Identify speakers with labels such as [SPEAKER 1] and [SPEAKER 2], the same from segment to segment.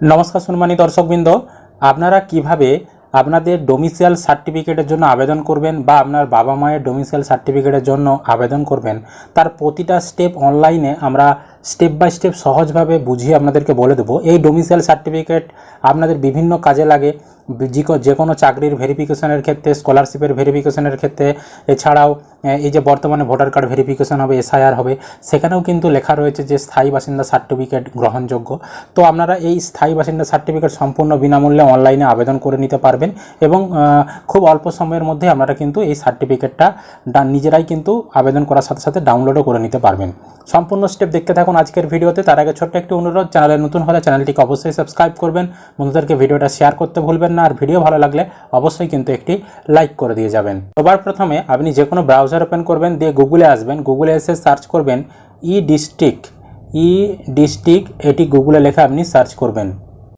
[SPEAKER 1] নমস্কার সম্মানী দর্শকবৃন্দ। আপনারা কীভাবে আপনাদের ডোমিসিয়াল সার্টিফিকেটের জন্য আবেদন করবেন বা আপনার বাবা মায়ের ডোমিসিয়াল সার্টিফিকেটের জন্য আবেদন করবেন, তার প্রতিটা স্টেপ অনলাইনে আমরা স্টেপ বাই স্টেপ সহজভাবে বুঝিয়ে আপনাদেরকে বলে দেবো। এই ডোমিসিয়াল সার্টিফিকেট আপনাদের বিভিন্ন কাজে লাগে, যে কোনো চাকরির ভেরিফিকেশনের ক্ষেত্রে স্কলারশিপের ভেরিফিকেশনের ক্ষেত্রে। এছাড়াও এই যে বর্তমানে ভোটার কার্ড ভেরিফিকেশন হবে, এসআইআর হবে, সেখানেও কিন্তু লেখা রয়েছে যে স্থায়ী বাসিন্দা সার্টিফিকেট গ্রহণযোগ্য। তো আপনারা এই স্থায়ী বাসিন্দা সার্টিফিকেট সম্পূর্ণ বিনামূল্যে অনলাইনে আবেদন করে নিতে পারবেন এবং খুব অল্প সময়ের মধ্যে আপনারা কিন্তু এই সার্টিফিকেটটা নিজেরাই কিন্তু আবেদন করার সাথে সাথে ডাউনলোডও করে নিতে পারবেন। সম্পূর্ণ স্টেপ দেখতে থাকুন আজকের ভিডিওতে। তার আগে ছোট্ট একটি অনুরোধ, চ্যানেলে নতুন হলে চ্যানেলটিকে অবশ্যই সাবস্ক্রাইব করবেন। বন্ধুদেরকে ভিডিওটা শেয়ার করতে ভুলবেন না। আর ভিডিও ভালো লাগলে অবশ্যই কিন্তু একটি লাইক করে দিয়ে যাবেন। সবার প্রথমে আপনি যে কোনো ব্রাউজার ওপেন করবেন, দিয়ে গুগলে আসবেন। গুগলে এসে সার্চ করবেন ই ডিস্ট্রিক্ট ই ডিস্ট্রিক্ট এটি গুগলে লেখা আপনি সার্চ করবেন।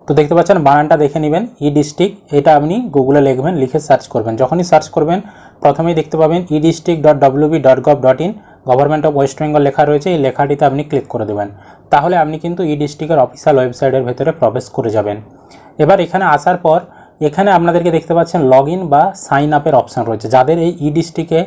[SPEAKER 1] তো দেখতে পাচ্ছেন, বানানটা দেখে নেবেন ই ডিস্ট্রিক্ট এটা আপনি গুগলে লিখবেন, লিখে সার্চ করবেন। যখনই সার্চ করবেন, প্রথমেই দেখতে পাবেন e district dot WB dot gov dot in government of West Bengal লেখা রয়েছে, এই লেখাটিতে আপনি ক্লিক করে দেবেন। তাহলে আপনি কিন্তু ই ডিস্ট্রিক্টের অফিসিয়াল ওয়েবসাইটের ভেতরে প্রবেশ করে যাবেন। এবার এখানে আসার পর এখানে আপনাদেরকে দেখতে পাচ্ছেন লগ বা সাইন আপের অপশান রয়েছে। যাদের এই ই ডিস্ট্রিক্টে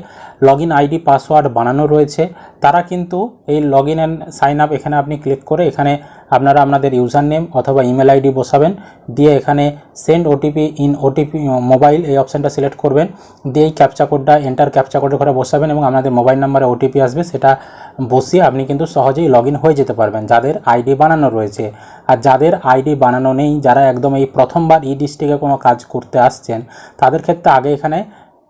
[SPEAKER 1] লগ আইডি পাসওয়ার্ড বানানো রয়েছে, তারা কিন্তু এই log in and sign up এখানে আপনি ক্লিক করে এখানে আপনারা আপনাদের ইউজার নেম অথবা ইমেল আইডি বসাবেন, দিয়ে এখানে send OTP in OTP mobile এই অপশানটা সিলেক্ট করবেন, দিয়ে এই ক্যাপচা কোডটা, এন্টার ক্যাপচা কোডের ঘরে বসাবেন এবং আপনাদের মোবাইল নাম্বারে ওটিপি আসবে, সেটা বসিয়ে আপনি কিন্তু সহজেই লগ হয়ে যেতে পারবেন, যাদের আইডি বানানো রয়েছে। আর যাদের আইডি বানানো নেই, যারা একদম এই প্রথমবার ই ডিস্ট্রিক্টে কোনো কাজ করতে আসছেন, তাদের ক্ষেত্রে আগে এখানে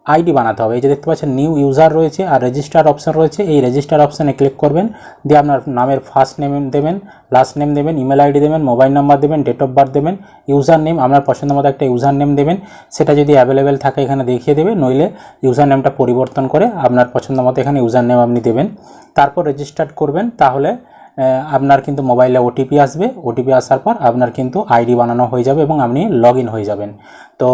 [SPEAKER 1] আইডি বানাতে হবে। এই যে দেখতে পাচ্ছেন নিউ ইউজার রয়েছে আর রেজিস্টার অপশন রয়েছে। এই রেজিস্টার অপশানে ক্লিক করবেন, দিয়ে আপনার নামের ফার্স্ট নেম দেবেন লাস্ট নেম দেবেন ইমেল আইডি দেবেন মোবাইল নাম্বার দেবেন ডেট অফ বার্থ দেবেন ইউজার নেম আপনার পছন্দ মতো একটা ইউজার নেম দেবেন। সেটা যদি অ্যাভেলেবেল থাকে এখানে দেখিয়ে দেবে, নইলে ইউজার নেমটা পরিবর্তন করে আপনার পছন্দ মতো এখানে ইউজার নেম আপনি দেবেন। তারপর রেজিস্টার্ড করবেন, তাহলে আপনার কিন্তু মোবাইলে ওটিপি আসবে। ওটিপি আসার পর আপনার কিন্তু আইডি বানানো হয়ে যাবে এবং আপনি লগ হয়ে যাবেন। তো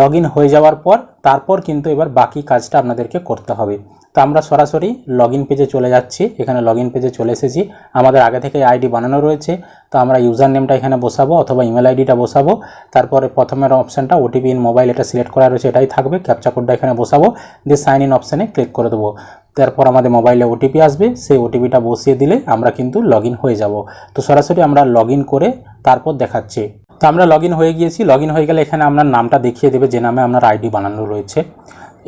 [SPEAKER 1] লগ হয়ে যাওয়ার পর, তারপর কিন্তু এবার বাকি কাজটা আপনাদেরকে করতে হবে। তো আমরা সরাসরি লগ পেজে চলে যাচ্ছি। এখানে লগ পেজে চলে এসেছি। আমাদের আগে থেকে আইডি বানানো রয়েছে। তো আমরা ইউজার নেমটা এখানে বসাবো অথবা ইমেল আইডিটা বসাবো। তারপরে প্রথমের অপশানটা ওটিপি ইন মোবাইল এটা সিলেক্ট করা রয়েছে, এটাই থাকবে। ক্যাপচা কোডটা এখানে বসাবো। দিয়ে সাইন ইন অপশানে ক্লিক করে দেবো। তারপর আমাদের মোবাইলে ওটিপি আসবে। সেই ওটিপিটা বসিয়ে দিলে আমরা কিন্তু লগ হয়ে যাব। তো সরাসরি আমরা লগ করে তারপর দেখাচ্ছি। তো আমরা লগ হয়ে গিয়েছি। লগ হয়ে গেলে এখানে আপনার নামটা দেখিয়ে দেবে যে নামে আপনার আইডি বানানো রয়েছে।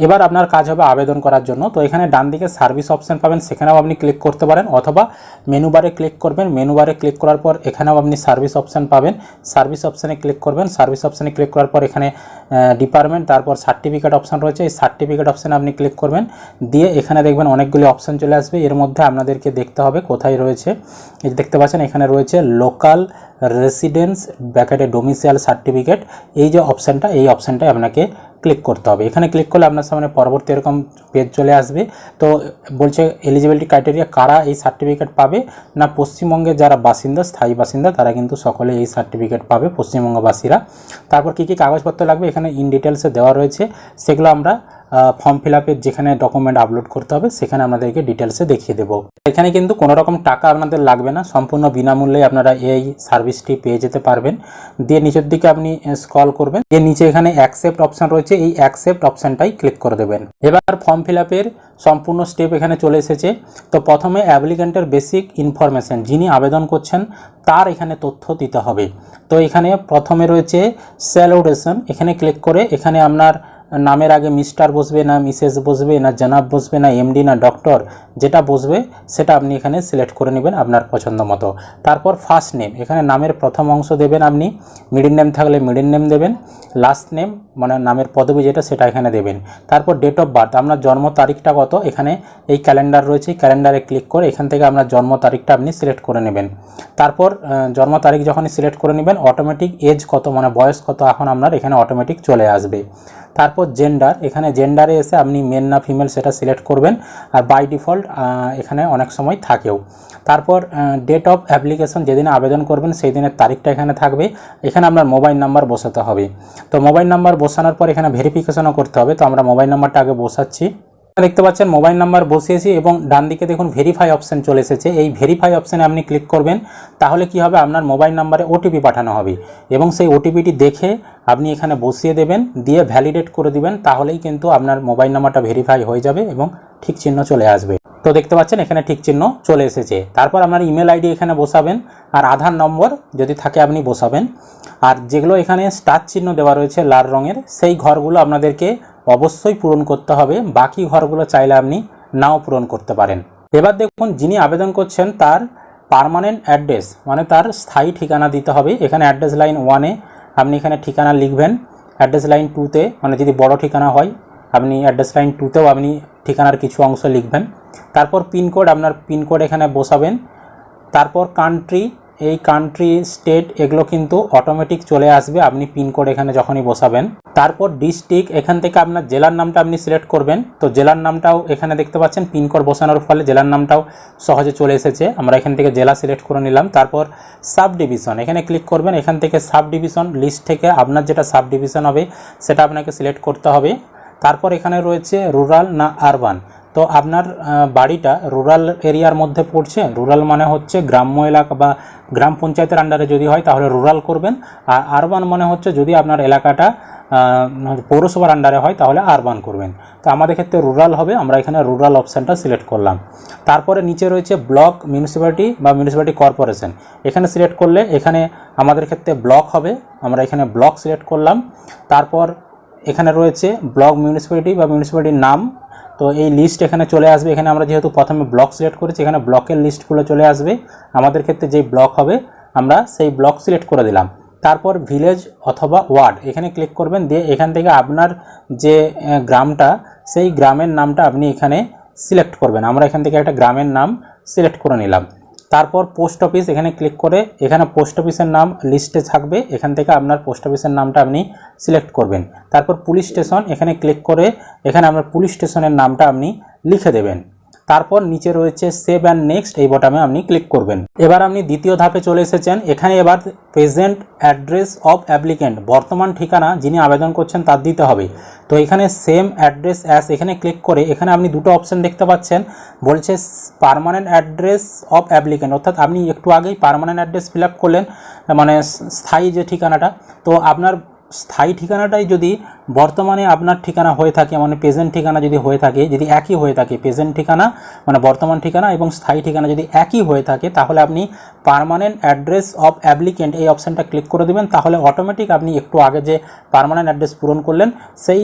[SPEAKER 1] এবার আপনার কাজ হবে আবেদন করার জন্য। তো এখানে ডান দিকে সার্ভিস অপশান পাবেন, সেখানেও আপনি ক্লিক করতে পারেন অথবা মেনু বারে ক্লিক করবেন। মেনু বারে ক্লিক করার পর এখানেও আপনি সার্ভিস অপশন পাবেন। সার্ভিস অপশানে ক্লিক করবেন। সার্ভিস অপশানে ক্লিক করার পর এখানে ডিপার্টমেন্ট তারপর সার্টিফিকেট অপশান রয়েছে। এই সার্টিফিকেট অপশানে আপনি ক্লিক করবেন। দিয়ে এখানে দেখবেন অনেকগুলি অপশান চলে আসবে। এর মধ্যে আপনাদেরকে দেখতে হবে কোথায় রয়েছে। দেখতে পাচ্ছেন, এখানে রয়েছে লোকাল রেসিডেন্স ব্যাকেটে ডোমিসিয়াল সার্টিফিকেট এই যে অপশানটা এই অপশানটায় আপনাকে ক্লিক করতে হবে। এখানে ক্লিক করলে আপনার সামনে পরবর্তী এরকম পেজ চলে আসবে। তো বলছে এলিজিবিলিটি ক্রাইটেরিয়া কারা এই সার্টিফিকেট পাবে? না, পশ্চিমবঙ্গের যারা বাসিন্দা, স্থায়ী বাসিন্দা, তারা কিন্তু সকলে এই সার্টিফিকেট পাবে পশ্চিমবঙ্গবাসীরা। তারপর কী কী কাগজপত্র লাগবে? এখানে ইন ডিটেলসে দেওয়া রয়েছে। সেগুলো আমরা ফর্ম ফিল যেখানে ডকুমেন্ট আপলোড করতে হবে, সেখানে আপনাদেরকে ডিটেলসে দেখিয়ে দেবো। এখানে কিন্তু কোনো রকম টাকা আপনাদের লাগবে না, সম্পূর্ণ বিনামূল্যে আপনারা এই সার্ভিসটি পেয়ে যেতে পারবেন। দিয়ে নিচের দিকে আপনি স্ক্রল করবেন, দিয়ে নিচে এখানে অ্যাকসেপ্ট অপশান রয়েছে, এই অ্যাকসেপ্ট অপশানটাই ক্লিক করে দেবেন। এবার ফর্ম ফিল সম্পূর্ণ স্টেপ এখানে চলে এসেছে। তো প্রথমে অ্যাপ্লিক্যান্টের বেসিক ইনফরমেশান যিনি আবেদন করছেন, তার এখানে তথ্য দিতে হবে। তো এখানে প্রথমে রয়েছে স্যালুটেশন এখানে ক্লিক করে এখানে আপনার নামের আগে মিস্টার বসবে না, মিসেস বসবে না, জনাব বসবে না, এমডি না, ডক্টর যেটা বসবে সেটা আপনি এখানে সিলেক্ট করে নেবেন আপনার পছন্দ মতো। তারপর ফার্স্ট নেম এখানে নামের প্রথম অংশ দেবেন আপনি মিডিল নেম থাকলে মিডিল নেম দেবেন লাস্ট নেম মানে নামের পদবি যেটা সেটা এখানে দেবেন। তারপর ডেট অফ বার্থ আপনার জন্ম তারিখটা কত? এখানে এই ক্যালেন্ডার রয়েছে ক্যালেন্ডারে ক্লিক করে এখান থেকে আপনার জন্ম তারিখটা আপনি সিলেক্ট করে নেবেন। তারপর জন্ম তারিখ যখনই সিলেক্ট করে নেবেন অটোমেটিক এজ কত মানে বয়স কত, এখন আপনার এখানে অটোমেটিক চলে আসবে। তারপর জেন্ডার এখানে জেন্ডারে এসে আপনি মেন না ফিমেল সেটা সিলেক্ট করবেন আর বাই ডিফল্ট এখানে অনেক সময় থাকেও। তারপর ডেট অফ অ্যাপ্লিকেশন যেদিন আবেদন করবেন সেই দিনের তারিখটা এখানে থাকবে। এখানে আপনার মোবাইল নাম্বার বসাতে হবে। তো মোবাইল নাম্বার বসানোর পর এখানে ভেরিফিকেশনও করতে হবে। তো আমরা মোবাইল নাম্বারটা আগে বসাচ্ছি। দেখতে পাচ্ছেন, মোবাইল নাম্বার বসিয়েছি এবং ডান দিকে দেখুন ভেরিফাই অপশন চলে এসেছে। এই ভেরিফাই অপশানে আপনি ক্লিক করবেন, তাহলে কি হবে? আপনার মোবাইল নাম্বারে ওটিপি পাঠানো হবে এবং সেই ওটিপিটি দেখে আপনি এখানে বসিয়ে দেবেন, দিয়ে ভ্যালিডেট করে দিবেন, তাহলেই কিন্তু আপনার মোবাইল নাম্বারটা ভেরিফাই হয়ে যাবে এবং ঠিক চিহ্ন চলে আসবে। তো দেখতে পাচ্ছেন, এখানে ঠিক চিহ্ন চলে এসেছে। তারপর আপনার ইমেল আইডি এখানে বসাবেন আর আধার নম্বর যদি থাকে আপনি বসাবেন। আর যেগুলো এখানে স্টার চিহ্ন দেওয়া রয়েছে লাল রঙের, সেই ঘরগুলো আপনাদেরকে অবশ্যই পূরণ করতে হবে। বাকি ঘরগুলো চাইলে আপনি নাও পূরণ করতে পারেন। এবার দেখুন যিনি আবেদন করছেন তার পার্মানেন্ট অ্যাড্রেস মানে তার স্থায়ী ঠিকানা দিতে হবে। এখানে অ্যাড্রেস লাইন ওয়ানে আপনি এখানে ঠিকানা লিখবেন। অ্যাড্রেস লাইন টুতে মানে যদি বড় ঠিকানা হয়, আপনি অ্যাড্রেস লাইন টুতেও আপনি ঠিকানার কিছু অংশ লিখবেন। তারপর পিনকোড আপনার পিনকোড এখানে বসাবেন। তারপর কান্ট্রি এই কান্ট্রি স্টেট এগুলো কিন্তু অটোমেটিক চলে আসবে। আপনি পিনকোড এখানে যখনই বসাবেন, তারপর ডিস্ট্রিক্ট এখান থেকে আপনার জেলার নামটা আপনি সিলেক্ট করবেন। তো জেলার নামটাও এখানে দেখতে পাচ্ছেন পিনকোড বসানোর ফলে জেলার নামটাও সহজে চলে এসেছে। আমরা এখান থেকে জেলা সিলেক্ট করে নিলাম, তারপর সাব ডিভিশন এখানে ক্লিক করবেন, এখান থেকে সাব ডিভিশন লিস্ট থেকে আপনার যেটা সাব ডিভিশন হবে, সেটা আপনাকে সিলেক্ট করতে হবে। তারপর এখানে রয়েছে রুরাল না আরবান তো আপনার বাড়িটা রুরাল এরিয়ার মধ্যে পড়ছে। রুরাল মানে হচ্ছে গ্রাম্য এলাকা বা গ্রাম পঞ্চায়েতের আন্ডারে যদি হয় তাহলে রুরাল করবেন। আর আরবান মানে হচ্ছে যদি আপনার এলাকাটা পৌরসভার আন্ডারে হয় তাহলে আরবান করবেন। তো আমাদের ক্ষেত্রে রুরাল হবে, আমরা এখানে রুরাল অপশানটা সিলেক্ট করলাম। তারপরে নিচে রয়েছে ব্লক মিউনিসিপ্যালিটি বা মিউনিসিপ্যালিটি কর্পোরেশন এখানে সিলেক্ট করলে এখানে আমাদের ক্ষেত্রে ব্লক হবে। আমরা এখানে ব্লক সিলেক্ট করলাম। তারপর এখানে রয়েছে ব্লক মিউনিসিপ্যালিটি বা মিউনিসিপ্যালিটির নাম। তো এই লিস্ট এখানে চলে আসবে। এখানে আমরা যেহেতু প্রথমে ব্লক সিলেক্ট করেছি, এখানে ব্লকের লিস্টগুলো চলে আসবে। আমাদের ক্ষেত্রে যেই ব্লক হবে, আমরা সেই ব্লক সিলেক্ট করে দিলাম। তারপর ভিলেজ অথবা ওয়ার্ড এখানে ক্লিক করবেন, দিয়ে এখান থেকে আপনার যে গ্রামটা, সেই গ্রামের নামটা আপনি এখানে সিলেক্ট করবেন। আমরা এখান থেকে একটা গ্রামের নাম সিলেক্ট করে নিলাম। তারপর পোস্ট অফিস এখানে ক্লিক করে এখানে পোস্ট অফিসের নাম লিস্টে থাকবে। এখান থেকে আপনার পোস্ট অফিসের নামটা আপনি সিলেক্ট করবেন। তারপর পুলিশ স্টেশন এখানে ক্লিক করে এখানে আপনার পুলিশ স্টেশনের নামটা আপনি লিখে দেবেন। তারপর নিচে রয়েছে সেভ অ্যান্ড নেক্সট এই বটামে আপনি ক্লিক করবেন। এবার আপনি দ্বিতীয় ধাপে চলে এসেছেন। এখানে এবার প্রেজেন্ট অ্যাড্রেস অফ অ্যাপ্লিকেন্ট বর্তমান ঠিকানা যিনি আবেদন করছেন তার দিতে হবে। তো এখানে সেম অ্যাড্রেস অ্যাস এখানে ক্লিক করে এখানে আপনি দুটো অপশন দেখতে পাচ্ছেন। বলছে পার্মানেন্ট অ্যাড্রেস অফ অ্যাপ্লিকেন্ট অর্থাৎ আপনি একটু আগেই পারমানেন্ট অ্যাড্রেস ফিল করলেন মানে স্থায়ী যে ঠিকানাটা, তো আপনার স্থায়ী ঠিকানাটাই যদি বর্তমানে আপনার ঠিকানা হয়ে থাকে মানে প্রেজেন্ট ঠিকানা যদি হয়ে থাকে, যদি একই হয়ে থাকে প্রেজেন্ট ঠিকানা মানে বর্তমান ঠিকানা এবং স্থায়ী ঠিকানা যদি একই হয়ে থাকে, তাহলে আপনি পার্মানেন্ট অ্যাড্রেস অফ অ্যাপ্লিকেন্ট এই অপশানটা ক্লিক করে দেবেন, তাহলে অটোমেটিক আপনি একটু আগে যে পার্মানেন্ট অ্যাড্রেস পূরণ করলেন, সেই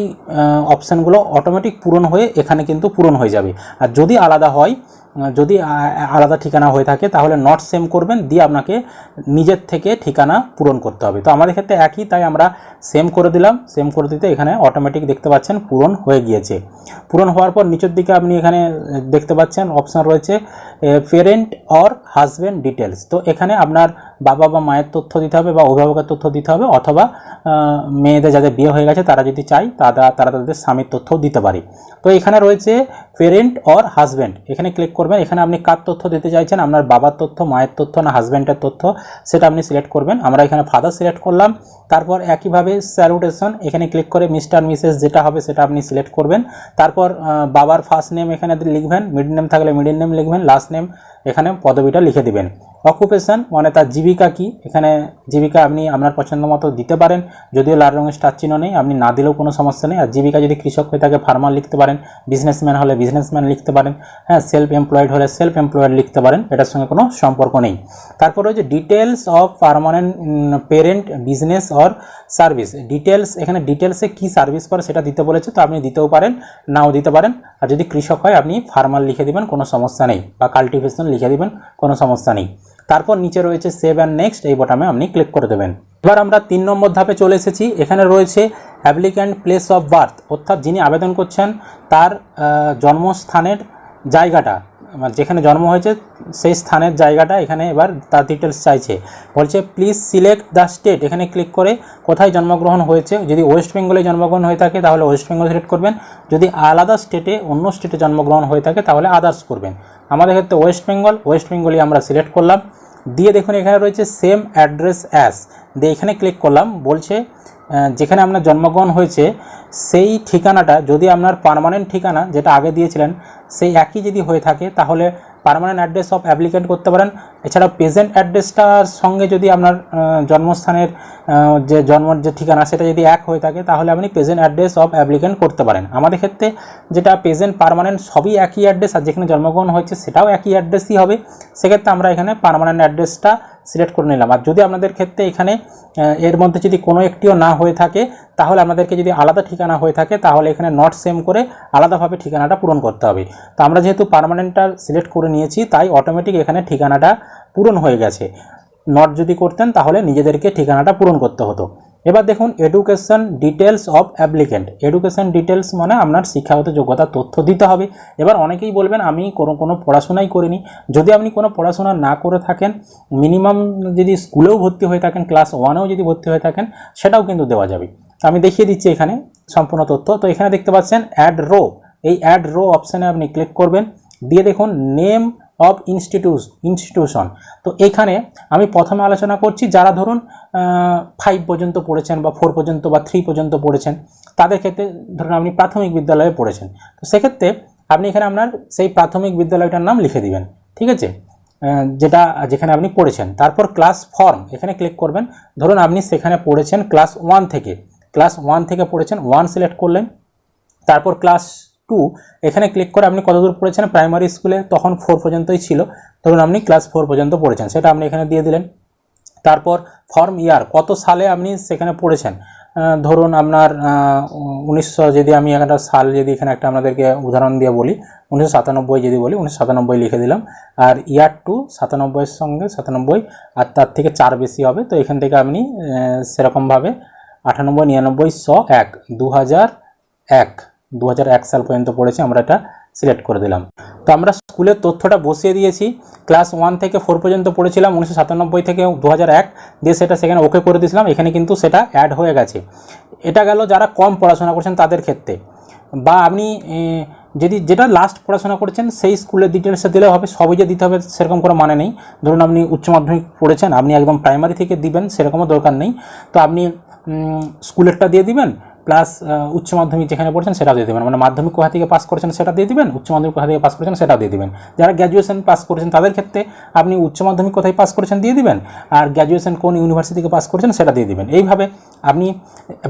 [SPEAKER 1] অপশানগুলো অটোমেটিক পূরণ হয়ে এখানে কিন্তু পূরণ হয়ে যাবে। আর যদি আলাদা হয় যদি আলাদা ঠিকানা হয়ে থাকে, তাহলে নট সেম করবেন, দিয়ে আপনাকে নিজের থেকে ঠিকানা পূরণ করতে হবে। তো আমাদের ক্ষেত্রে একই, তাই আমরা সেম করে দিলাম। সেম করে দিতে এখানে অটোমেটিক দেখতে পাচ্ছেন পূরণ হয়ে গিয়েছে। পূরণ হওয়ার পর নিচের দিকে আপনি এখানে দেখতে পাচ্ছেন অপশান রয়েছে পেরেন্ট অর হাজব্যান্ড ডিটেলস তো এখানে আপনার বাবা বা মায়ের তথ্য দিতে হবে বা অভিভাবকের তথ্য দিতে হবে অথবা মেয়েদের যাদের বিয়ে হয়ে গেছে তারা যদি চায়, তারা তারা তাদের স্বামীর তথ্যও দিতে পারে। তো এখানে রয়েছে পেরেন্ট অর হাজব্যান্ড এখানে ক্লিক করবেন, এখানে আপনি কার তথ্য দিতে চাইছেন? আপনার বাবার তথ্য, মায়ের তথ্য না হাজব্যান্ডের তথ্য, সেটা আপনি সিলেক্ট করবেন। আমরা এখানে ফাদার সিলেক্ট করলাম। তারপর একইভাবে স্যালুটেশন এখানে ক্লিক করে মিস্টার মিসেস যেটা হবে সেটা আপনি সিলেক্ট করবেন। তারপর বাবার ফার্স্ট নেম এখানে লিখবেন মিডল নেম থাকলে মিডল নেম লিখবেন লাস্ট নেম এখানে পদবিটা লিখে দিবেন। অকুপেশন মানে তার জীবিকা কি? এখানে জীবিকা আপনি আপনার পছন্দ মতো দিতে পারেন। যদিও লাল রঙের স্টার চিহ্ন নেই, আপনি না দিলেও কোনো সমস্যা নেই। আর জীবিকা যদি কৃষক হয়ে থাকে ফার্মার লিখতে পারেন বিজনেসম্যান হলে বিজনেসম্যান লিখতে পারেন হ্যাঁ সেলফ এমপ্লয়েড হলে সেলফ এমপ্লয়েড লিখতে পারেন, এটার সঙ্গে কোনো সম্পর্ক নেই। তারপর রয়েছে details of permanent parent business or service details এখানে ডিটেলসে কী সার্ভিস করে সেটা দিতে বলেছে, তো আপনি দিতেও পারেন, নাও দিতে পারেন। আর যদি কৃষক হয়, আপনি ফার্মার লিখে দিবেন, কোনো সমস্যা নেই। বা কাল্টিভেশন লিখে দিবেন, কোনো সমস্যা নেই। তারপর নিচে রয়েছে সেভ অ্যান্ড নেক্সট এই বটামে আপনি ক্লিক করে দেবেন। এবার আমরা তিন নম্বর ধাপে চলে এসেছি। এখানে রয়েছে অ্যাপ্লিক্যান্ট প্লেস অফ বার্থ অর্থাৎ যিনি আবেদন করছেন তার জন্মস্থানের জায়গাটা। মানে যেখানে জন্ম হয়েছে, সেই স্থানের জায়গাটা এখানে এবার তার ডিটেলস চাইছে। বলছে প্লিজ সিলেক্ট দ্য স্টেট এখানে ক্লিক করে কোথায় জন্মগ্রহণ হয়েছে। যদি ওয়েস্ট বেঙ্গলে জন্মগ্রহণ হয়ে থাকে, তাহলে ওয়েস্ট বেঙ্গল সিলেক্ট করবেন। যদি আলাদা স্টেটে অন্য স্টেটে জন্মগ্রহণ হয়ে থাকে, তাহলে আদার্স করবেন। আমাদের ক্ষেত্রে ওয়েস্ট বেঙ্গল ওয়েস্ট বেঙ্গলই আমরা সিলেক্ট করলাম। দিয়ে দেখুন, এখানে রয়েছে সেম অ্যাড্রেস অ্যাস দিয়ে এখানে ক্লিক করলাম। বলছে যেখানে আপনার জন্মগ্রহণ হয়েছে, সেই ঠিকানাটা, যদি আপনার পার্মানেন্ট ঠিকানা, যেটা আগে দিয়েছিলেন, সেই একই যদি হয়ে থাকে, তাহলে পারমানেন্ট অ্যাড্রেস অফ অ্যাপ্লিকেন্ট করতে পারেন। এছাড়া প্রেজেন্ট অ্যাড্রেসটার সঙ্গে যদি আপনার জন্মস্থানের যে জন্মের যে ঠিকানা, সেটা যদি এক হয়ে থাকে, তাহলে আপনি প্রেজেন্ট অ্যাড্রেস অফ অ্যাপ্লিকেন্ট করতে পারেন। আমাদের ক্ষেত্রে যেটা প্রেজেন্ট পার্মানেন্ট সবই একই অ্যাড্রেস আর যেখানে জন্মগ্রহণ হয়েছে, সেটাও একই অ্যাড্রেসই হবে। সেক্ষেত্রে আমরা এখানে পারমানেন্ট অ্যাড্রেসটা সিলেক্ট করে নিলাম। আর যদি আপনাদের ক্ষেত্রে এখানে এর মধ্যে যদি কোনো একটিও না হয়ে থাকে, তাহলে আমাদেরকে যদি আলাদা ঠিকানা হয়ে থাকে, তাহলে এখানে নট সেম করে আলাদাভাবে ঠিকানাটা পূরণ করতে হবে। তো আমরা যেহেতু পারমানেন্টটা সিলেক্ট করে নিয়েছি, তাই অটোমেটিক এখানে ঠিকানাটা পূরণ হয়ে গেছে। নট যদি করতেন, তাহলে নিজেদেরকে ঠিকানাটা পূরণ করতে হতো। এবার দেখুন education details of applicant education details মানে আপনার শিক্ষাগত যোগ্যতার তথ্য দিতে হবে। এবার অনেকেই বলবেন, আমি কোনো কোনো পড়াশোনাই করিনি। যদি আপনি কোনো পড়াশোনা না করে থাকেন মিনিমাম যদি স্কুলেও ভর্তি হয়ে থাকেন ক্লাস ওয়ানেও যদি ভর্তি হয়ে থাকেন, সেটাও কিন্তু দেওয়া যাবে। আমি দেখিয়ে দিচ্ছি এখানে সম্পূর্ণ তথ্য। তো এখানে দেখতে পাচ্ছেন অ্যাড রো এই অ্যাড রো অপশানে আপনি ক্লিক করবেন। দিয়ে দেখুন নেম অফ ইনস্টিটিউস ইনস্টিটিউশন তো এখানে আমি প্রথমে আলোচনা করছি যারা ধরুন ফাইভ পর্যন্ত পড়েছেন বা ফোর পর্যন্ত বা থ্রি পর্যন্ত পড়েছেন, তাদের ক্ষেত্রে ধরুন আপনি প্রাথমিক বিদ্যালয়ে পড়েছেন। তো সেক্ষেত্রে আপনি এখানে আপনার সেই প্রাথমিক বিদ্যালয়টার নাম লিখে দিবেন, ঠিক আছে? যেটা, যেখানে আপনি পড়েছেন। তারপর ক্লাস ফর্ম এখানে ক্লিক করবেন। ধরুন আপনি সেখানে পড়েছেন ক্লাস ওয়ান থেকে। ক্লাস ওয়ান থেকে পড়েছেন ওয়ান সিলেক্ট করলেন। তারপর ক্লাস টু এখানে ক্লিক করে আপনি কতদূর পড়েছেন প্রাইমারি স্কুলে তখন ফোর পর্যন্তই ছিল। ধরুন আপনি ক্লাস ফোর পর্যন্ত পড়েছেন, সেটা আপনি এখানে দিয়ে দিলেন। তারপর ফর্ম ইয়ার কত সালে আপনি সেখানে পড়েছেন? ধরুন আপনার উনিশশো যদি আমি একটা সাল যদি এখানে একটা আপনাদেরকে উদাহরণ দিয়ে বলি, উনিশশো সাতানব্বই যদি বলি, উনিশশো সাতানব্বই লিখে দিলাম। আর ইয়ার টু সাতানব্বইয়ের সঙ্গে সাতানব্বই, আর তার থেকে চার বেশি হবে, তো এখান থেকে আপনি সেরকমভাবে আটানব্বই, নিরানব্বই, শ, এক দু হাজার এক। দু হাজার এক সাল পর্যন্ত পড়েছি, আমরা এটা সিলেক্ট করে দিলাম। তো আমরা স্কুলের তথ্যটা বসিয়ে দিয়েছি। ক্লাস ওয়ান থেকে ফোর পর্যন্ত পড়েছিলাম, উনিশশো সাতানব্বই থেকে দু হাজার এক। দিয়ে সেটা সেখানে ওকে করে দিয়েছিলাম, এখানে কিন্তু সেটা অ্যাড হয়ে গেছে। এটা গেল যারা কম পড়াশোনা করছেন তাদের ক্ষেত্রে। বা আপনি যদি যেটা লাস্ট পড়াশোনা করেছেন, সেই স্কুলের ডিটেলসে দিলেও হবে, সবই যে দিতে হবে সেরকম কোনো মানে নেই। ধরুন আপনি উচ্চ মাধ্যমিক পড়েছেন, আপনি একদম প্রাইমারি থেকে দিবেন, সেরকমও দরকার নেই। তো আপনি স্কুলেরটা দিয়ে দিবেন প্লাস উচ্চ মাধ্যমিক যেখানে পড়ছেন সেটা দিয়ে দেবেন। মানে মাধ্যমিক কোথা থেকে পাস করেছেন সেটা দিয়ে দিবেন, উচ্চ মাধ্যমিক কোথা থেকে পাস করেছেন সেটা দিয়ে দিবেন। যারা গ্র্যাজুয়েশন পাস করেছেন তাদের ক্ষেত্রে আপনি উচ্চ মাধ্যমিক কোথায় পাস করেছেন দিয়ে দিবেন, আর গ্র্যাজুয়েশন কোন ইউনিভার্সিটি থেকে পাস করেছেন সেটা দিয়ে দিবেন। এইভাবে আপনি,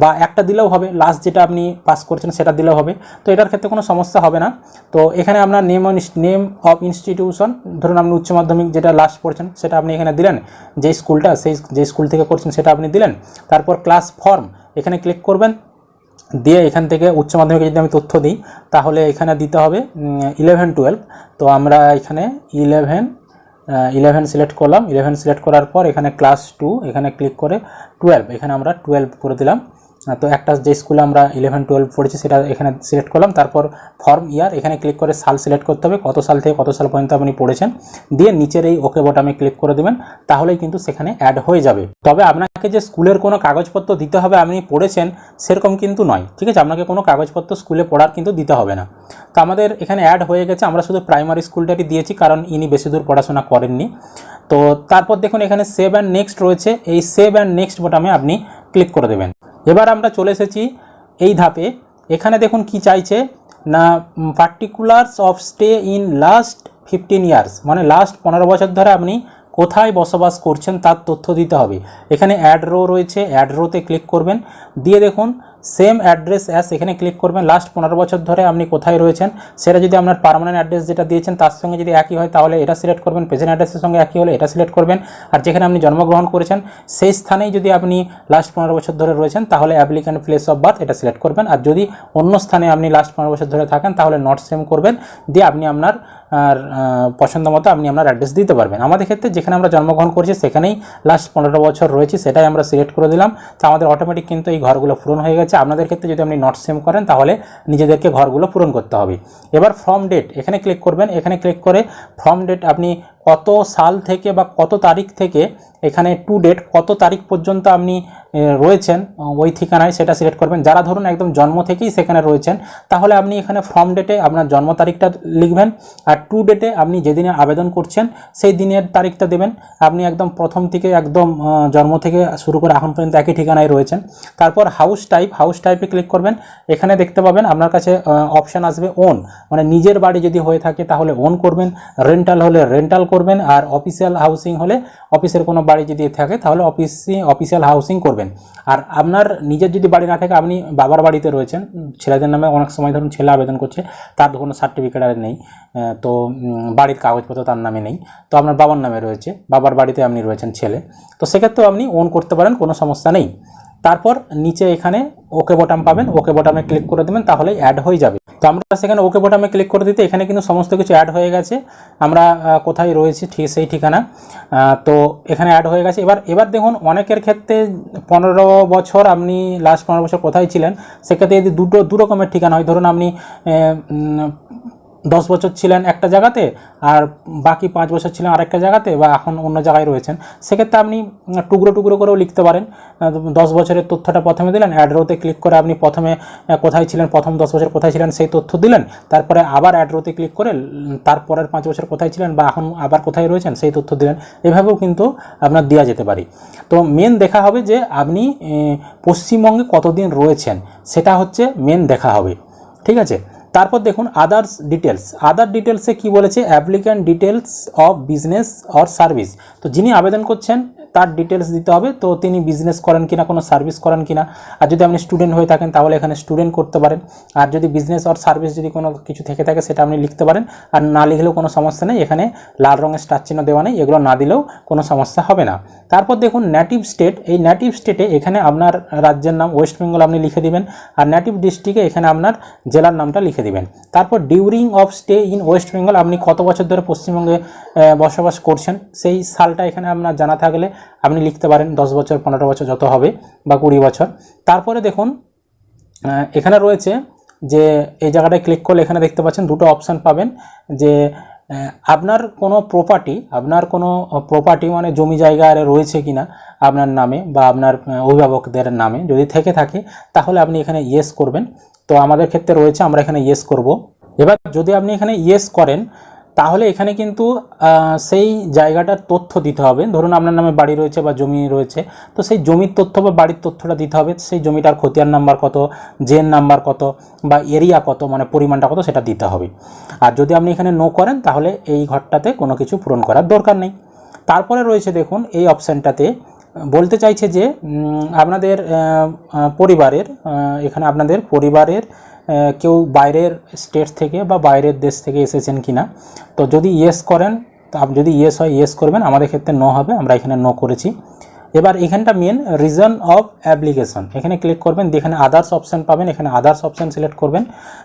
[SPEAKER 1] বা একটা দিলেও হবে লাস্ট যেটা আপনি পাস করেছেন সেটা দিলেও হবে। তো এটার ক্ষেত্রে কোনো সমস্যা হবে না। তো এখানে আপনার নেম নেম অফ ইনস্টিটিউশন ধরুন আপনি উচ্চ মাধ্যমিক যেটা লাস্ট পড়ছেন সেটা আপনি এখানে দিলেন যে স্কুলটা সেই যে স্কুল থেকে করছেন সেটা আপনি দিলেন। তারপর ক্লাস ফর্ম এখানে ক্লিক করবেন দিয়ে এখান থেকে উচ্চ মাধ্যমিকে যদি আমি তথ্য দিই, তাহলে এখানে দিতে হবে ইলেভেন টুয়েলভ তো আমরা এখানে ইলেভেন ইলেভেন সিলেক্ট করলাম। ইলেভেন সিলেক্ট করার পর এখানে ক্লাস টু এখানে ক্লিক করে টুয়েলভ এখানে আমরা টুয়েলভ করে দিলাম। তো একটা যে স্কুলে আমরা ইলেভেন টুয়েলভ পড়েছি সেটা এখানে সিলেক্ট করলাম। তারপর ফর্ম ইয়ার এখানে ক্লিক করে সাল সিলেক্ট করতে হবে, কত সাল থেকে কত সাল পর্যন্ত আপনি পড়েছেন। দিয়ে নিচের এই ওকে বটামে ক্লিক করে দেবেন, তাহলেই কিন্তু সেখানে অ্যাড হয়ে যাবে। তবে আপনাকে যে স্কুলের কোনো কাগজপত্র দিতে হবে, আপনি পড়েছেন, সেরকম কিন্তু নয়। ঠিক আছে? আপনাকে কোনো কাগজপত্র স্কুলে পড়ার কিন্তু দিতে হবে না। তো আমাদের এখানে অ্যাড হয়ে গেছে, আমরা শুধু প্রাইমারি স্কুলটারই দিয়েছি, কারণ ইনি বেশি দূর পড়াশোনা করেননি। তো তারপর দেখুন, এখানে সেভ অ্যান্ড নেক্সট রয়েছে। এই সেভ অ্যান্ড নেক্সট বোটামে আপনি ক্লিক করে দেবেন। এবার আমরা চলে এসেছি এই ধাপে। এখানে দেখুন কি চাইছে। না particulars of stay in last fifteen years মানে লাস্ট পনেরো বছর ধরে আপনি কোথায় বসবাস করছেন তার তথ্য দিতে হবে। এখানে অ্যাড রো রয়েছে অ্যাড রোতে ক্লিক করবেন। দিয়ে দেখুন সেম অ্যাড্রেস অ্যাস এখানে ক্লিক করবেন। লাস্ট পনেরো বছর ধরে আপনি কোথায় রয়েছেন, সেটা যদি আপনার পার্মানেন্ট অ্যাড্রেস যেটা দিয়েছেন, তার সঙ্গে যদি একই হয়, তাহলে এটা সিলেক্ট করবেন। প্রেজেন্ট অ্যাড্রেসের সঙ্গে একই হলে এটা সিলেক্ট করবেন। আর যেখানে আপনি জন্মগ্রহণ করেছেন, সেই স্থানেই যদি আপনি লাস্ট পনেরো বছর ধরে রয়েছেন, তাহলে অ্যাপ্লিক্যান্ট প্লেস অফ বার্থ এটা সিলেক্ট করবেন। আর যদি অন্য স্থানে আপনি লাস্ট পনেরো বছর ধরে থাকেন, তাহলে নট সেম করবেন। দিয়ে আপনি আপনার আর পছন্দ মতো আপনি আপনার অ্যাড্রেস দিতে পারবেন। আমাদের ক্ষেত্রে যেখানে আমরা জন্মগ্রহণ করেছি সেখানেই লাস্ট পনেরো বছর রয়েছে, সেটাই আমরা সিলেক্ট করে দিলাম। তো আমাদের অটোমেটিক কিন্তু এই ঘরগুলো পূরণ হয়ে গেছে। আপনাদের ক্ষেত্রে যদি আপনি নট সেম করেন, তাহলে নিজেদেরকে ঘরগুলো পূরণ করতে হবে। এবার ফর্ম ডেট এখানে ক্লিক করবেন। এখানে ক্লিক করে ফর্ম ডেট আপনি কত সাল থেকে বা কত তারিখ থেকে এখানে টু ডেট কত তারিখ পর্যন্ত আপনি রয়েছেন ওই ঠিকানায় সেটা সিলেক্ট করবেন। যারা ধরুন একদম জন্ম থেকেই সেখানে রয়েছেন, তাহলে আপনি এখানে ফর্ম ডেটে আপনার জন্ম তারিখটা লিখবেন আর টু ডেটে আপনি যেদিনে আবেদন করছেন সেই দিনের তারিখটা দেবেন। আপনি একদম প্রথম থেকে একদম জন্ম থেকে শুরু করে এখন পর্যন্ত একই ঠিকানায় রয়েছেন। তারপর হাউস টাইপ হাউস টাইপে ক্লিক করবেন। এখানে দেখতে পাবেন আপনার কাছে অপশান আসবে ওন মানে নিজের বাড়ি যদি হয়ে থাকে তাহলে ওন করবেন। রেন্টাল হলে রেন্টাল করবেন। আর অফিসিয়াল হাউসিং হলে অফিসের কোনো বাড়ি যদি থাকে, তাহলে অফিসি অফিসিয়াল হাউসিং করবেন। আর আপনার নিজের যদি বাড়ি না থাকে, আপনি বাবার বাড়িতে রয়েছেন ছেলেদের নামে অনেক সময় ধরুন ছেলে আবেদন করছে, তার কোনো সার্টিফিকেট আর নেই তো বাড়ির কাগজপত্র তার নামে নেই, তো আপনার বাবার নামে রয়েছে, বাবার বাড়িতে আপনি রয়েছেন ছেলে, তো সেক্ষেত্রেও আপনি ওন করতে পারেন, কোনো সমস্যা নেই। তারপর নিচে এখানে ওকে বটাম পাবেন। ওকে বটামে ক্লিক করে দেবেন, তাহলে অ্যাড হয়ে যাবে। তো আমরা সেখানে ওকে বটামে ক্লিক করে দিতে, এখানে কিন্তু সমস্ত কিছু অ্যাড হয়ে গেছে। আমরা কোথায় রয়েছি? ঠিক সেই ঠিকানা। তো এখানে অ্যাড হয়ে গেছে। এবার এবার দেখুন, অনেকের ক্ষেত্রে পনেরো বছর আপনি লাস্ট পনেরো বছর কোথায় ছিলেন, সেক্ষেত্রে যদি দুটো, দু রকমের ঠিকানা হয়। ধরুন আপনি দশ বছর ছিলেন একটা জায়গাতে আর বাকি পাঁচ বছর ছিলেন আরেকটা জায়গাতে বা এখন অন্য জায়গায় রয়েছেন। সেক্ষেত্রে আপনি টুকরো টুকরো করেও লিখতে পারেন। দশ বছরের তথ্যটা প্রথমে দিলেন অ্যাড্রোতে ক্লিক করে আপনি প্রথমে কোথায় ছিলেন, প্রথম দশ বছর কোথায় ছিলেন সেই তথ্য দিলেন। তারপরে আবার অ্যাড্রোতে ক্লিক করে তারপরের পাঁচ বছর কোথায় ছিলেন বা এখন আবার কোথায় রয়েছেন সেই তথ্য দিলেন। এভাবেও কিন্তু আপনার দেওয়া যেতে পারে। তো মেন দেখা হবে যে আপনি পশ্চিমবঙ্গে কতদিন রয়েছেন, সেটা হচ্ছে মেন দেখা হবে। ঠিক আছে? তারপর দেখুন আদার্স ডিটেলস আদার ডিটেলসে কি বলেছে? Applicant details of business or service তো যিনি আবেদন করছেন তার ডিটেলস দিতে হবে। তো তিনি বিজনেস করেন কিনা, কোনো সার্ভিস করেন কিনা, আর যদি আপনি স্টুডেন্ট হয়ে থাকেন, তাহলে এখানে স্টুডেন্ট করতে পারেন। আর যদি বিজনেস অর সার্ভিস যদি কোনো কিছু থেকে থাকে, সেটা আপনি লিখতে পারেন। আর না লিখলেও কোনো সমস্যা নেই, এখানে লাল রঙের স্টার চিহ্ন দেওয়া নেই, এগুলো না দিলেও কোনো সমস্যা হবে না। তারপর দেখুন নেটিভ স্টেট এই নেটিভ স্টেটে এখানে আপনার রাজ্যের নাম ওয়েস্ট বেঙ্গল আপনি লিখে দিবেন, আর নেটিভ ডিস্ট্রিক্টে এখানে আপনার জেলার নামটা লিখে দিবেন। তারপর during of stay in West Bengal আপনি কত বছর ধরে পশ্চিমবঙ্গে বসবাস করছেন, সেই সালটা এখানে আপনার জানা থাকলে আপনি লিখতে পারেন দশ বছর, পনেরো বছর যত হবে বা কুড়ি বছর। তারপরে দেখুন এখানে রয়েছে যে এই জায়গাটায় ক্লিক করলে এখানে দেখতে পাচ্ছেন দুটো অপশান পাবেন যে আপনার কোনো প্রপার্টি আপনার কোনো প্রপার্টি মানে জমি জায়গা আর রয়েছে কিনা আপনার নামে বা আপনার অভিভাবকদের নামে। যদি থেকে থাকে, তাহলে আপনি এখানে ইয়েস করবেন। তো আমাদের ক্ষেত্রে রয়েছে, আমরা এখানে ইয়েস করব। এবার যদি আপনি এখানে ইয়েস করেন তাহলে এখানে কিন্তু সেই জায়গাটার তথ্য দিতে হবে। ধরুন আপনার নামে বাড়ি রয়েছে বা জমি রয়েছে, তো সেই জমির তথ্য বা বাড়ির তথ্যটা দিতে হবে। সেই জমিটার খতিয়ান নাম্বার কত, জেন নাম্বার কত বা এরিয়া কত মানে পরিমাণটা কত, সেটা দিতে হবে। আর যদি আপনি এখানে নো করেন, তাহলে এই ঘরটাতে কোনো কিছু পূরণ করার দরকার নেই। তারপরে রয়েছে দেখুন, এই অপশানটাতে বলতে চাইছে যে আপনাদের পরিবারের এখানে আপনাদের পরিবারের কেউ বাইরের স্টেট থেকে বা বাইরের দেশ থেকে এসেছেন কিনা। তো যদি ইয়েস করেন, তো আপ- যদি ইয়েস হয় ইয়েস করবেন, আমাদের ক্ষেত্রে নো হবে, আমরা এখানে নো করেছি। এবার এখানটা মেন রিজন অফ অ্যাপ্লিকেশন এখানে ক্লিক করবেন এখানে আদার্স অপশান পাবেন, এখানে আদার্স অপশান সিলেক্ট করবেন।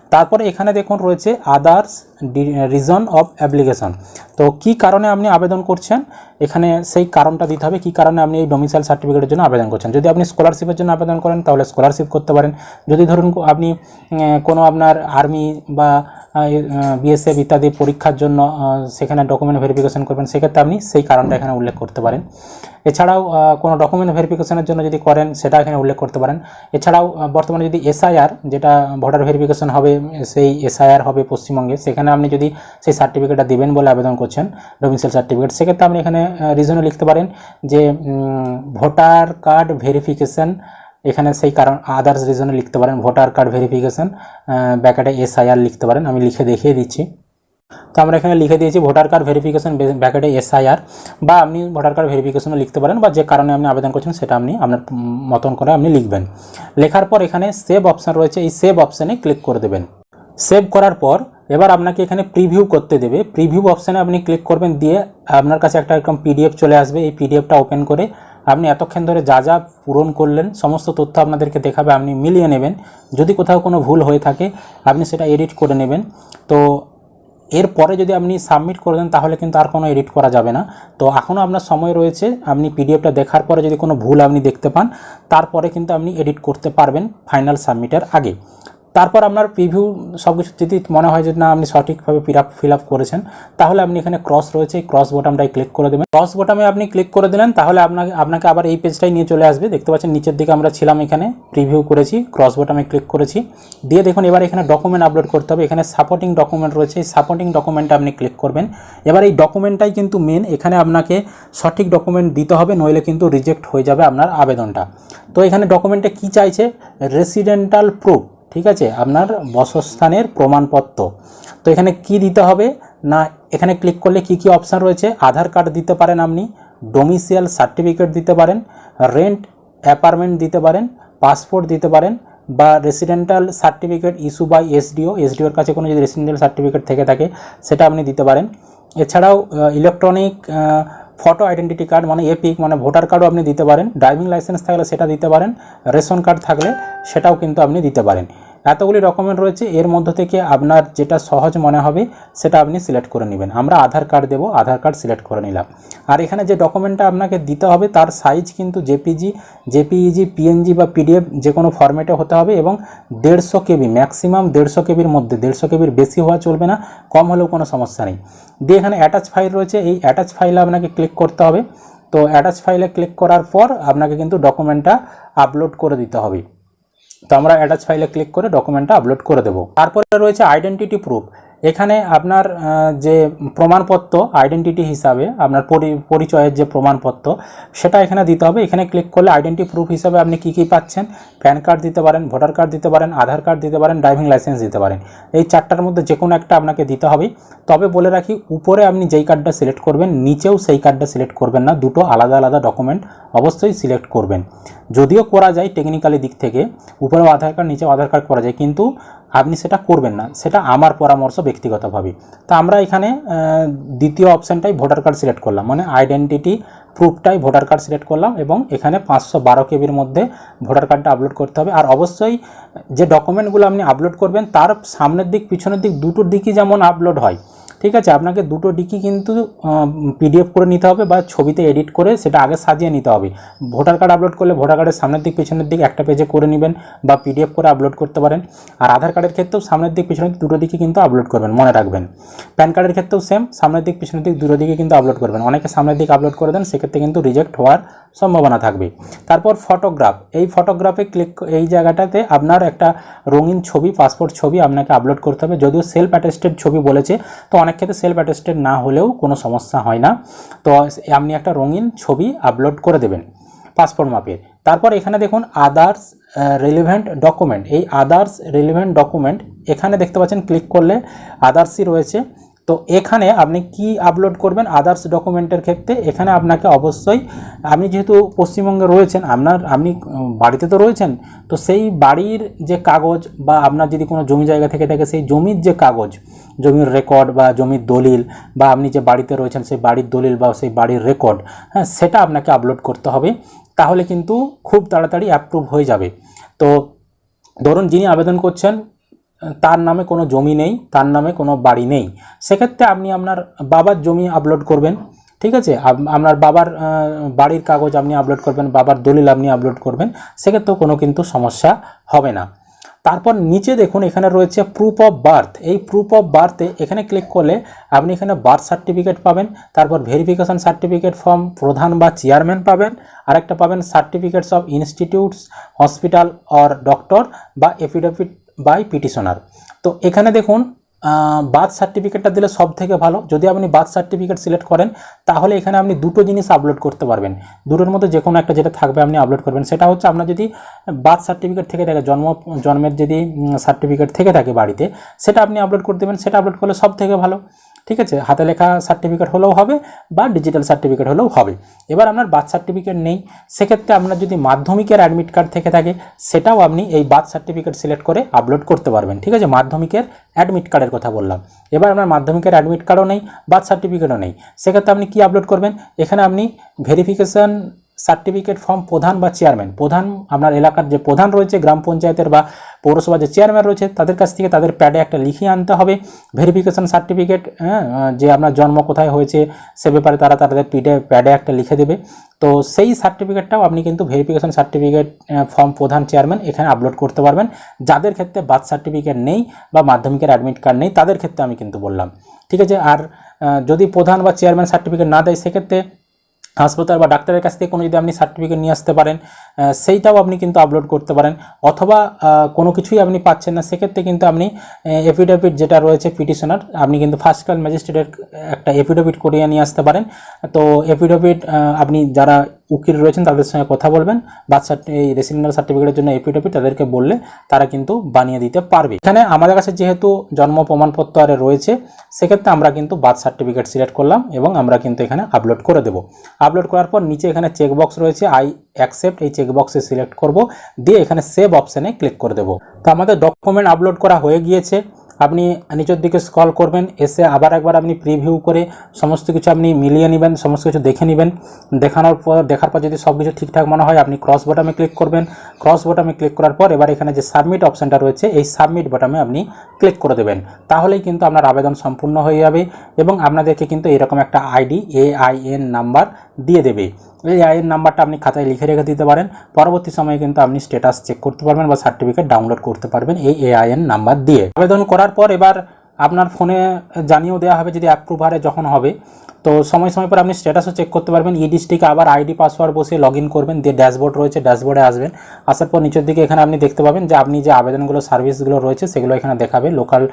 [SPEAKER 1] তারপরে এখানে দেখুন রয়েছে আদার্স রিজন অফ অ্যাপ্লিকেশন তো কি কারণে আপনি আবেদন করছেন? এখানে সেই কারণটা দিতে হবে, কি কারণে আপনি এই ডোমিসাইল সার্টিফিকেটের জন্য আবেদন করছেন? যদি আপনি স্কলারশিপের জন্য আবেদন করেন, তাহলে স্কলারশিপ করতে পারেন। যদি ধরুন আপনি কোনো আপনার আর্মি বা বিএসএফ ইত্যাদি পরীক্ষার জন্য সেখানে ডকুমেন্ট ভেরিফিকেশন করবেন, সেক্ষেত্রে আপনি সেই কারণটা এখানে উল্লেখ করতে পারেন। এছাড়াও কোনো ডকুমেন্ট ভেরিফিকেশনের জন্য যদি করেন, সেটা এখানে উল্লেখ করতে পারেন। এছাড়াও বর্তমানে যদি এসআইআর যেটা ভোটার ভেরিফিকেশন হবে, সেই এসআইআর হবে পশ্চিমবঙ্গে, সেখানে আপনি যদি সেই সার্টিফিকেটটা দিবেন বলে আবেদন করছেন ডোমিসাইল সার্টিফিকেট। সেক্ষেত্রে আপনি এখানে রিজনে লিখতে পারেন যে ভোটার কার্ড ভেরিফিকেশন এখানে সেই কারণ আদার্স রিজনে লিখতে পারেন, ভোটার কার্ড ভেরিফিকেশন ব্যাকেটে এসআইআর লিখতে পারেন, আমি লিখে দেখিয়ে দিচ্ছি। তো আমরা এখানে লিখে দিয়েছি ভোটার কার্ড ভেরিফিকেশন ব্যাকেটে এসআইআর বা আপনি ভোটার কার্ড ভেরিফিকেশনও লিখতে পারেন, বা যে কারণে আপনি আবেদন করছেন, সেটা আপনি আপনার মতন করে আপনি লিখবেন। লেখার পর এখানে সেভ অপশান রয়েছে, এই সেভ অপশানে ক্লিক করে দেবেন। সেভ করার পর এবার আপনাকে এখানে প্রিভিউ করতে দেবে। প্রিভিউ অপশানে আপনি ক্লিক করবেন দিয়ে আপনার কাছে একটা এরকম পিডিএফ চলে আসবে। এই পিডিএফটা ওপেন করে আপনি এতক্ষণ ধরে যা যা পূরণ করলেন, সমস্ত তথ্য আপনাদেরকে দেখাবে, আপনি মিলিয়ে নেবেন। যদি কোথাও কোনো ভুল হয়ে থাকে, আপনি সেটা এডিট করে নেবেন। তো এরপরে যদি আপনি সাবমিট করে দেন, তাহলে কিন্তু আর কোনো এডিট করা যাবে না। তো এখনও আপনার সময় রয়েছে, আপনি পিডিএফটা দেখার পরে যদি কোনো ভুল আপনি দেখতে পান, তারপরে কিন্তু আপনি এডিট করতে পারবেন ফাইনাল সাবমিটের আগে। তারপর আপনার প্রিভিউ সব কিছু যদি মনে হয় যে না, আপনি সঠিকভাবে ফিল আপ ফিল আপ করেছেন। তাহলে আপনি এখানে ক্রস রয়েছে, এই ক্রস বোটামটাই ক্লিক করে দেবেন। ক্রস বোটামে আপনি ক্লিক করে দিলেন, তাহলে আপনাকে আপনাকে আবার এই পেজটাই নিয়ে চলে আসবে। দেখতে পাচ্ছেন নিচের দিকে আমরা ছিলাম এখানে প্রিভিউ করেছি ক্রস বোটামে ক্লিক করেছি। দিয়ে দেখুন, এবার এখানে ডকুমেন্ট আপলোড করতে হবে। এখানে সাপোর্টিং ডকুমেন্ট রয়েছে, এই সাপোর্টিং ডকুমেন্টটা আপনি ক্লিক করবেন। এবার এই ডকুমেন্টটাই কিন্তু মেন এখানে আপনাকে সঠিক ডকুমেন্ট দিতে হবে, নইলে কিন্তু রিজেক্ট হয়ে যাবে আপনার আবেদনটা। তো এখানে ডকুমেন্টে কি চাইছে? রেসিডেন্টাল প্রুফ ঠিক আছে? আপনার বাসস্থানের প্রমাণপত্র। তো এখানে কি দিতে হবে? না, এখানে ক্লিক করলে কি কি অপশান রয়েছে? আধার কার্ড দিতে পারেন আপনি ডোমিসিয়াল সার্টিফিকেট দিতে পারেন রেন্ট অ্যাপার্টমেন্ট দিতে পারেন পাসপোর্ট দিতে পারেন, বা residential certificate issue by SDO এসডিওর কাছে কোনো যদি রেসিডেন্টাল সার্টিফিকেট থেকে থাকে, সেটা আপনি দিতে পারেন। এছাড়াও ইলেকট্রনিক ফটো আইডেন্টিটি কার্ড মানে এপিক মানে ভোটার কার্ডও আপনি দিতে পারেন। ড্রাইভিং লাইসেন্স থাকলে সেটা দিতে পারেন। রেশন কার্ড থাকলে সেটাও কিন্তু আপনি দিতে পারেন। এতগুলি ডকুমেন্ট রয়েছে, এর মধ্যে থেকে আপনার যেটা সহজ মনে হবে, সেটা আপনি সিলেক্ট করে নেবেন। আমরা আধার কার্ড দেবো, আধার কার্ড সিলেক্ট করে নিলাম। আর এখানে যে ডকুমেন্টটা আপনাকে দিতে হবে, তার সাইজ কিন্তু জেপিজি জেপিইজি পিএনজি বা পিডিএফ যে কোনো ফরম্যাটে হতে হবে এবং দেড়শো কেবি ম্যাক্সিমাম দেড়শো কেবির মধ্যে, দেড়শো কেবির বেশি হওয়া চলবে না, কম হলেও কোনো সমস্যা নেই। দিয়ে এখানে অ্যাটাচ ফাইল রয়েছে, এই অ্যাটাচ ফাইলে আপনাকে ক্লিক করতে হবে। তো অ্যাটাচ ফাইলে ক্লিক করার পর আপনাকে কিন্তু ডকুমেন্টটা আপলোড করে দিতে হবে। তো আমরা অ্যাটাচ ফাইলে ক্লিক করে ডকুমেন্টটা আপলোড করে দেবো। তারপরে রয়েছে আইডেন্টিটি প্রুফ এখানে আপনার যে প্রমাণপত্র আইডেন্টিটি হিসাবে, আপনার পরি- পরিচয়ের যে প্রমাণপত্র, সেটা এখানে দিতে হবে। এখানে ক্লিক করলে আইডেন্টি প্রুফ হিসাবে আপনি কী কী পাচ্ছেন? প্যান কার্ড দিতে পারেন ভোটার কার্ড দিতে পারেন, আধার কার্ড দিতে পারেন ড্রাইভিং লাইসেন্স দিতে পারেন। এই চারটার মধ্যে যে কোনো একটা আপনাকে দিতে হবে তবে বলে রাখি, উপরে আপনি যেই কার্ডটা সিলেক্ট করবেন, নিচেও সেই কার্ডটা সিলেক্ট করবেন না। দুটো আলাদা আলাদা ডকুমেন্ট অবশ্যই সিলেক্ট করবেন। যদিও করা যায় টেকনিক্যালি দিক থেকে, উপরেও আধার কার্ড নিচেও আধার কার্ড করা যায়। কিন্তু আপনি সেটা করবেন না, সেটা আমার পরামর্শ ব্যক্তিগতভাবে। তো আমরা এখানে দ্বিতীয় অপশানটাই ভোটার কার্ড সিলেক্ট করলাম মানে আইডেন্টিটি প্রুফটাই ভোটার কার্ড সিলেক্ট করলাম এবং এখানে পাঁচশো বারো কেবির মধ্যে ভোটার কার্ডটা আপলোড করতে হবে। আর অবশ্যই যে ডকুমেন্টগুলো আপনি আপলোড করবেন, তার সামনের দিক, পিছনের দিক, দুটোর দিকই যেমন আপলোড হয় ঠিক আছে? আপনাকে দুটো ডিকি কিন্তু পিডিএফ করে নিতে হবে বা ছবিতে এডিট করে সেটা আগে সাজিয়ে নিতে হবে। ভোটার কার্ড আপলোড করলে ভোটার কার্ডের সামনের দিক, পিছনের দিক একটা পেজে করে নেবেন বা পিডিএফ করে আপলোড করতে পারেন। আর আধার কার্ডের ক্ষেত্রেও সামনের দিক, পিছনের দিক দুটো দিকে কিন্তু আপলোড করবেন, মনে রাখবেন। প্যান কার্ডের ক্ষেত্রেও সেম সামনের দিক, পিছনের দিক দুটো দিকে কিন্তু আপলোড করবেন। অনেকে সামনের দিক আপলোড করে দেন, সেক্ষেত্রে কিন্তু রিজেক্ট হওয়ার সম্ভাবনা থাকবে। তারপর ফটোগ্রাফ এই ফটোগ্রাফে ক্লিক এই জায়গাটাতে আপনার একটা রঙিন ছবি পাসপোর্ট ছবি আপনাকে আপলোড করতে হবে। যদিও সেলফ অ্যাটেস্টেড ছবি বলেছে, তো অনেক ক্ষেত্রে সেলফ অ্যাটেস্টেড না হলেও কোনো সমস্যা হয় না। তো আপনি একটা রঙিন ছবি আপলোড করে দেবেন পাসপোর্ট মাপের। তারপর এখানে দেখুন আদার্স রেলিভেন্ট ডকুমেন্ট এই আদার্স রেলিভেন্ট ডকুমেন্ট এখানে দেখতে পাচ্ছেন ক্লিক করলে আদার্সই রয়েছে। তো এখানে আপনি কি আপলোড করবেন আদার্স ডকুমেন্টের ক্ষেত্রে? এখানে আপনাকে অবশ্যই, আপনি যেহেতু পশ্চিমবঙ্গে রয়েছেন, আপনার, আপনি বাড়িতে তো রয়েছেন, তো সেই বাড়ির যে কাগজ বা আপনার যদি কোনো জমি জায়গা থেকে থাকে, সেই জমির যে কাগজ, জমির রেকর্ড বা জমির দলিল বা আপনি যে বাড়িতে রয়েছেন, সেই বাড়ির দলিল বা সেই বাড়ির রেকর্ড হ্যাঁ সেটা আপনাকে আপলোড করতে হবে, তাহলে কিন্তু খুব তাড়াতাড়ি অ্যাপ্রুভ হয়ে যাবে। তো ধরুন যিনি আবেদন করছেন তার নামে কোনো জমি নেই, তার নামে কোনো বাড়ি নেই। সেক্ষেত্রে আপনি আপনার বাবার জমি আপলোড করবেন, ঠিক আছে? আপনার বাবার বাড়ির কাগজ আপনি আপলোড করবেন, বাবার দলিল আপনি আপলোড করবেন, সেক্ষেত্রেও কোনো কিন্তু সমস্যা হবে না। তারপর নিচে দেখুন, এখানে রয়েছে প্রুফ অফ বার্থ এই প্রুফ অফ বার্থে এখানে ক্লিক করলে আপনি এখানে বার্থ সার্টিফিকেট পাবেন, তারপর ভেরিফিকেশন সার্টিফিকেট ফর্ম প্রধান বা চেয়ারম্যান পাবেন, আরেকটা পাবেন certificates of institutes hospital or doctor বা এফিডেভিট বাই পিটিশনার তো এখানে দেখুন বার্থ সার্টিফিকেটটা দিলে সব থেকে ভালো। যদি আপনি বার্থ সার্টিফিকেট সিলেক্ট করেন, তাহলে এখানে আপনি দুটো জিনিস আপলোড করতে পারবেন। দুটোর মধ্যে যে কোনো একটা যেটা থাকবে আপনি আপলোড করবেন। সেটা হচ্ছে আপনার যদি বার্থ সার্টিফিকেট থেকে থাকে, জন্ম, জন্মের যদি সার্টিফিকেট থেকে থাকে বাড়িতে, সেটা আপনি আপলোড করে দেবেন। সেটা আপলোড করলে সব থেকে ভালো। ঠিক আছে? হাতে লেখা সার্টিফিকেট হলেও হবে বা ডিজিটাল সার্টিফিকেট হলেও হবে। এবার আপনার বার্থ সার্টিফিকেট নেই। সেক্ষেত্রে আপনার যদি মাধ্যমিকের অ্যাডমিট কার্ড থেকে থাকে, সেটাও আপনি এই বার্থ সার্টিফিকেট সিলেক্ট করে আপলোড করতে পারবেন। ঠিক আছে? মাধ্যমিকের অ্যাডমিট কার্ডের কথা বললাম। এবার আপনার মাধ্যমিকের অ্যাডমিট কার্ডও নেই, বার্থ সার্টিফিকেটও নেই। সেক্ষেত্রে আপনি কি আপলোড করবেন? এখানে আপনি ভেরিফিকেশন সার্টিফিকেট ফর্ম প্রধান বা চেয়ারম্যান প্রধান আপনার এলাকার যে প্রধান রয়েছে, গ্রাম পঞ্চায়েতের বা পৌরসভার যে চেয়ারম্যান রয়েছে, তাদের কাছ থেকে তাদের প্যাডে একটা লিখিয়ে আনতে হবে। ভেরিফিকেশন সার্টিফিকেট হ্যাঁ যে আপনার জন্ম কোথায় হয়েছে, সে ব্যাপারে তারা তাদের পিডে প্যাডে একটা লিখে দেবে। তো সেই সার্টিফিকেটটাও আপনি কিন্তু ভেরিফিকেশন সার্টিফিকেট ফর্ম প্রধান চেয়ারম্যান এখানে আপলোড করতে পারবেন। যাদের ক্ষেত্রে বার্থ সার্টিফিকেট নেই বা মাধ্যমিকের অ্যাডমিট কার্ড নেই, তাদের ক্ষেত্রে আমি কিন্তু বললাম। ঠিক আছে? আর যদি প্রধান বা চেয়ারম্যান সার্টিফিকেট না দেয়, সেক্ষেত্রে হাসপাতাল বা ডাক্তারের কাছ থেকে কোনো যদি আপনি সার্টিফিকেট নিয়ে আসতে পারেন সেইটাও আপনি কিন্তু আপলোড করতে পারেন। অথবা কোনো কিছুই আপনি পাচ্ছেন না, সেক্ষেত্রে কিন্তু আপনি এফিডেভিট যেটা রয়েছে পিটিশনার আপনি কিন্তু ফার্স্ট ক্লাস ম্যাজিস্ট্রেটের একটা এফিডেভিট করিয়ে নিয়ে আসতে পারেন। তো এফিডেভিট আপনি যারা উকিল রয়েছেন, তাদের সঙ্গে কথা বলবেন। বার্থ এই রেসিডেন্টাল সার্টিফিকেটের জন্য এফিডেভিট তাদেরকে বললে তারা কিন্তু বানিয়ে দিতে পারবে। এখানে আমাদের কাছে যেহেতু জন্ম প্রমাণপত্র আরে রয়েছে, সেক্ষেত্রে আমরা কিন্তু বার্থ সার্টিফিকেট সিলেক্ট করলাম এবং আমরা কিন্তু এখানে আপলোড করে দেবো। আপলোড করার পর নিচে এখানে চেকবক্স রয়েছে আই অ্যাকসেপ্ট এই চেকবক্সে সিলেক্ট করব। দিয়ে এখানে সেভ অপশানে ক্লিক করে দেবো। তো আমাদের ডকুমেন্ট আপলোড করা হয়ে গিয়েছে। আপনি নিচের দিকে স্ক্রল করবেন, এসে আবার একবার আপনি প্রিভিউ করে সমস্ত কিছু আপনি মিলিয়ে নেবেন, সমস্ত কিছু দেখে নেবেন। দেখানোর পর, দেখার পর যদি সব কিছু ঠিকঠাক মনে হয়, আপনি ক্রস বটামে ক্লিক করবেন। ক্রস বটামে ক্লিক করার পর এবার এখানে যে সাবমিট অপশানটা রয়েছে, এই সাবমিট বটামে আপনি ক্লিক করে দেবেন। তাহলেই কিন্তু আপনার আবেদন সম্পূর্ণ হয়ে যাবে এবং আপনাদেরকে কিন্তু এরকম একটা আইডি এআইএন নাম্বার দিয়ে দেবে। এই আইএন নাম্বারটা আপনি খাতায় লিখে রেখে দিতে পারেন। পরবর্তী সময়ে কিন্তু আপনি স্ট্যাটাস চেক করতে পারবেন বা সার্টিফিকেট ডাউনলোড করতে পারবেন এই এআইএন নাম্বার দিয়ে। আবেদন করার পর এবার আপনার ফোনে জানিয়েও দেওয়া হবে যদি অ্যাপ্রুভারে যখন হবে। তো সময় সময় পর আপনি স্ট্যাটাসও চেক করতে পারবেন। ই ডিস্ট্রিক্টে আবার আইডি পাসওয়ার্ড বসে লগ ইন করবেন, দিয়ে ড্যাশবোর্ড রয়েছে ড্যাশবোর্ডে আসবেন। আসার পর নিচের দিকে এখানে আপনি দেখতে পাবেন যে আপনি যে আবেদনগুলো সার্ভিসগুলো রয়েছে, সেগুলো এখানে দেখাবে। লোকাল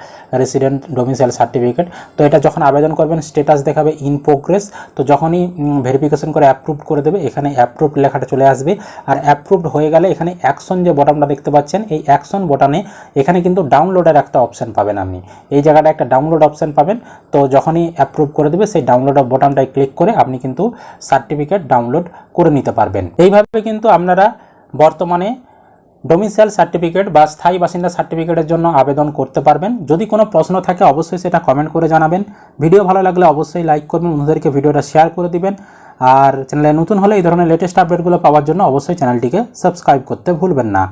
[SPEAKER 1] রেসিডেন্ট ডোমিসাইল সার্টিফিকেট তো এটা যখন আবেদন করবেন স্ট্যাটাস দেখাবে ইন প্রোগ্রেস তো যখনই ভেরিফিকেশন করে অ্যাপ্রুভ করে দেবে, এখানে অ্যাপ্রুভড লেখাটা চলে আসবে। আর অ্যাপ্রুভড হয়ে গেলে এখানে অ্যাকশন যে বটনটা দেখতে পাচ্ছেন, এই অ্যাকশন বটনে এখানে কিন্তু ডাউনলোডের একটা অপশান পাবেন আপনি। এই জায়গাটা একটা ডাউনলোড অপশান পাবেন। তো যখনই অ্যাপ্রুভ করে দেবে, সেই ডাউনলোড বটনটায় ক্লিক করে আপনি কিন্তু সার্টিফিকেট ডাউনলোড করে নিতে পারবেন। এইভাবে কিন্তু আপনারা বর্তমানে ডোমিসাইল সার্টিফিকেট বা স্থায়ী বাসিন্দা সার্টিফিকেটের জন্য আবেদন করতে পারবেন। যদি কোনো প্রশ্ন থাকে, অবশ্যই সেটা কমেন্ট করে জানাবেন। ভিডিও ভালো লাগলে অবশ্যই লাইক করবেন বন্ধুদেরকে ভিডিওটা শেয়ার করে দিবেন। আর চ্যানেলে নতুন হলে এই ধরনের লেটেস্ট আপডেটগুলো পাওয়ার জন্য অবশ্যই চ্যানেলটিকে সাবস্ক্রাইব করতে ভুলবেন না।